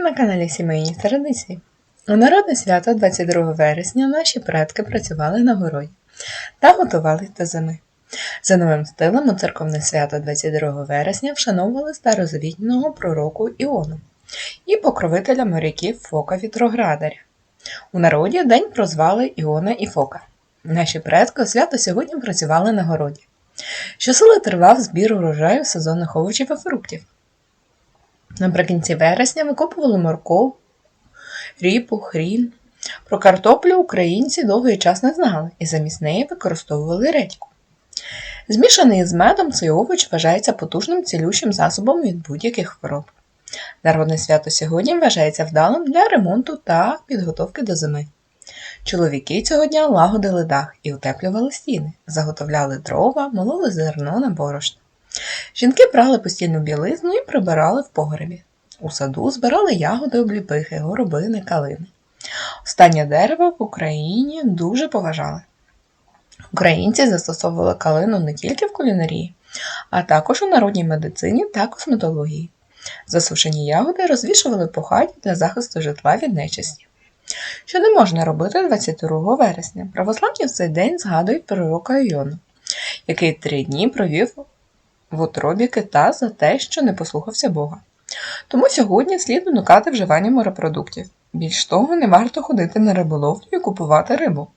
На каналі Сімейні традиції. У народне свято 22 вересня наші предки працювали на городі та готували до зими. За новим стилем у церковне свято 22 вересня вшановували старозавітнього пророку Іону і покровителя моряків Фока Вітроградаря. У народі день прозвали Іона і Фока. Наші предки свято сьогодні працювали на городі. Щосили тривав збір урожаю сезонних овочів і фруктів. Наприкінці вересня викопували морков, ріпу, хрін. Про картоплю українці довгий час не знали і замість неї використовували редьку. Змішаний з медом цей овоч вважається потужним цілющим засобом від будь-яких хвороб. Народне свято сьогодні вважається вдалим для ремонту та підготовки до зими. Чоловіки цього дня лагодили дах і утеплювали стіни, заготовляли дрова, мололи зерно на борошно. Жінки прали постільну білизну і прибирали в погребі. У саду збирали ягоди обліпихи, горобини, калини. Останнє дерево в Україні дуже поважали. Українці застосовували калину не тільки в кулінарії, а також у народній медицині та косметології. Засушені ягоди розвішували по хаті для захисту житла від нечисті. Що не можна робити 22 вересня? Православні в цей день згадують пророка Іону, який три дні провів в утробі кита за те, що не послухався Бога. Тому сьогодні слід уникати вживання морепродуктів. Більш того, не варто ходити на риболовлю і купувати рибу.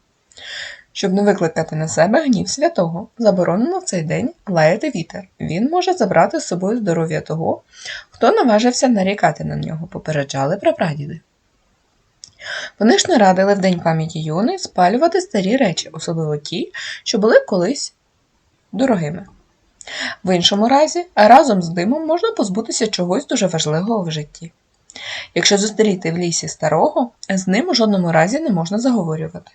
Щоб не викликати на себе гнів святого, заборонено в цей день лаяти вітер. Він може забрати з собою здоров'я того, хто наважився нарікати на нього, попереджали прапрадіди. Вони ж не радили в день пам'яті юни спалювати старі речі, особливо ті, що були колись дорогими. В іншому разі, разом з димом можна позбутися чогось дуже важливого в житті. Якщо зустріти в лісі старого, з ним у жодному разі не можна заговорювати.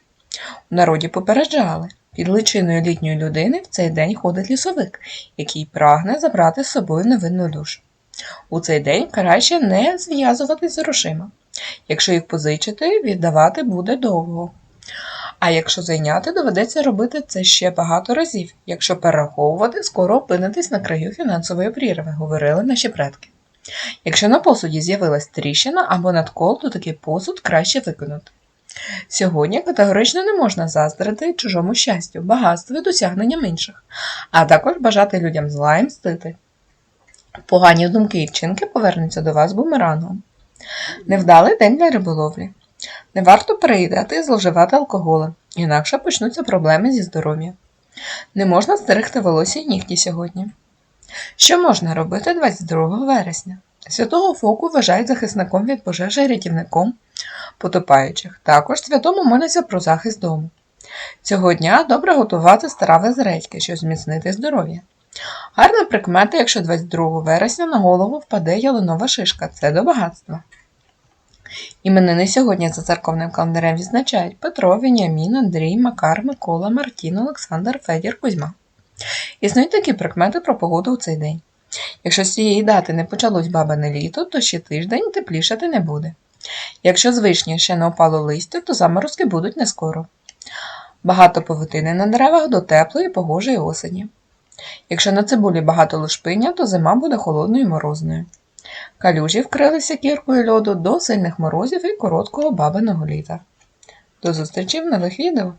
У народі попереджали, під личиною літньої людини в цей день ходить лісовик, який прагне забрати з собою невинну душу. У цей день краще не зв'язуватись з грошима. Якщо їх позичити, віддавати буде довго. А якщо зайняти, доведеться робити це ще багато разів. Якщо перераховувати, скоро опинитись на краю фінансової прірви, говорили наші предки. Якщо на посуді з'явилась тріщина або надкол, то такий посуд краще викинути. Сьогодні категорично не можна заздрити чужому щастю, багатству і досягненням інших, а також бажати людям зла і мстити. Погані думки і вчинки повернуться до вас бумерангом. Невдалий день для риболовлі. Не варто переїдати і зловживати алкоголем, інакше почнуться проблеми зі здоров'ям. Не можна стерегти волосся й нігті сьогодні. Що можна робити 22 вересня? Святого Фоку вважають захисником від пожежі і рятівником потопаючих. Також святому моляться про захист дому. Цього дня добре готувати страви з редьки, щоб зміцнити здоров'я. Гарна прикмета, якщо 22 вересня на голову впаде ялинова шишка це до багатства. Іменини сьогодні за церковним календарем відзначають Петро, Веніамін, Андрій, Макар, Микола, Мартін, Олександр, Федір, Кузьма. Існують такі прикмети про погоду у цей день. Якщо з цієї дати не почалось бабине літо, то ще тиждень теплішати не буде. Якщо з вишні ще не опало листя, то заморозки будуть не скоро. Багато повитини на деревах до теплої погожої осені. Якщо на цибулі багато лушпиня, то зима буде холодною і морозною. Калюжі вкрилися кіркою льоду до сильних морозів і короткого бабиного літа. До зустрічі в нових відео!